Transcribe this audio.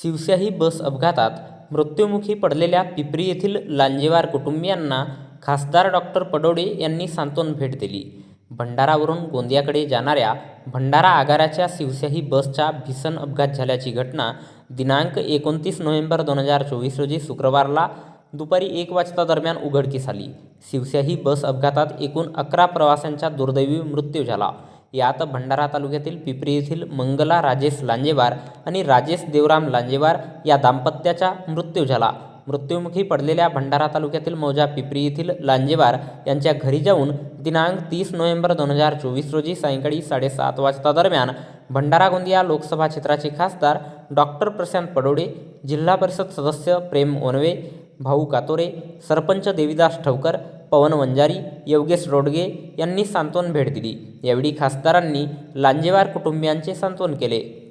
शिवशाही बस अपघातात मृत्युमुखी पडलेल्या पिपरी येथील लांजेवार कुटुंबियांना खासदार डॉक्टर पडोडे यांनी सांत्वन भेट दिली. भंडारावरून गोंदियाकडे जाणाऱ्या भंडारा आगाराच्या शिवशाही बसचा भीषण अपघात झाल्याची घटना दिनांक एकोणतीस नोव्हेंबर दोन हजार चोवीस रोजी शुक्रवारला दुपारी एक वाजता दरम्यान उघडकीस आली. शिवशाही बस अपघातात एकूण अकरा प्रवाशांचा दुर्दैवी मृत्यू झाला. यात भंडारा तालुक्यातील पिपरी येथील मंगला राजेश लांजेवार आणि राजेश देवराम लांजेवार या दाम्पत्याचा मृत्यू झाला. मृत्युमुखी पडलेल्या भंडारा तालुक्यातील मौजा पिपरी येथील लांजेवार यांच्या घरी जाऊन दिनांक तीस नोव्हेंबर दोन हजार चोवीस रोजी सायंकाळी साडेसात वाजता दरम्यान भंडारा गोंदिया लोकसभा क्षेत्राचे खासदार डॉक्टर प्रशांत पडोडे जिल्हा परिषद सदस्य प्रेम ओनवे भाऊ कातोरे सरपंच देविदास ठवकर पवन वंजारी योगेश रोडगे यांनी सांत्वन भेट दिली. यावेळी खासदारांनी लांजेवार कुटुंबियांचे सांत्वन केले.